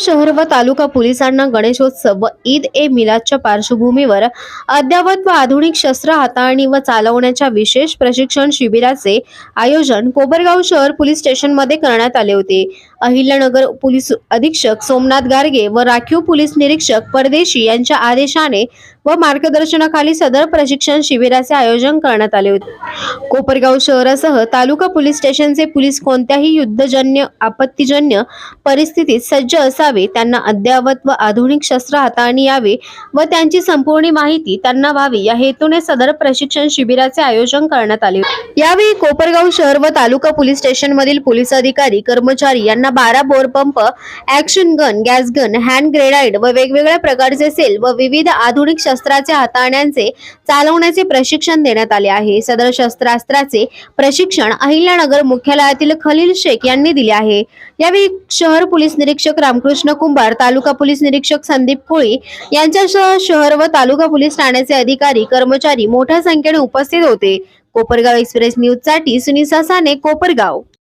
शहर व तालुका पोलिसांना गणेशोत्सव व ईद ए मिलादच्या पार्श्वभूमीवर अद्यावत व आधुनिक शस्त्र हाताळणी व चालवण्याच्या विशेष प्रशिक्षण शिबिराचे आयोजन कोपरगाव शहर पोलीस स्टेशनमध्ये करण्यात आले होते. अहिल्यानगर पोलीस अधीक्षक सोमनाथ गारगे व राखीव पोलीस निरीक्षक परदेशी यांच्या आदेशाने व मार्गदर्शनाखाली सदर प्रशिक्षण शिबिराचे आयोजन करण्यात आले होते. कोपरगाव शहरासह तालुका पोलीस स्टेशनचे पोलीस कोणत्याही युद्धजन्य आपत्तीजन्य परिस्थितीत सज्ज असावे त्यांना अद्ययावत व आधुनिक शस्त्र हाताळणी यावे व त्यांची संपूर्ण माहिती त्यांना व्हावी या हेतूने सदर प्रशिक्षण शिबिराचे आयोजन करण्यात आले यावेळी कोपरगाव शहर व तालुका पोलीस स्टेशन मधील पोलीस अधिकारी कर्मचारी यांना बारा bore pump action gun gas gun hand grenade व वेगवेगळ्या प्रकारचे सेल व विविध आधुनिक शस्त्र शस्त्राचे हाताळण्याचे चालवण्याचे प्रशिक्षण देण्यात आले आहे. सदर शस्त्रास्त्राचे प्रशिक्षण अहिल्यानगर मुख्यालयातील खलील शेख यांनी दिले आहे. यावेळी शहर पोलीस निरीक्षक रामकृष्ण कुंभार तालुका पोलीस निरीक्षक संदीप कोळी यांच्यासह शहर व तालुका पोलीस ठाण्याचे अधिकारी कर्मचारी मोठ्या संख्येने उपस्थित होते. कोपरगाव एक्सप्रेस न्यूजसाठी सुनील सासाने कोपरगाव.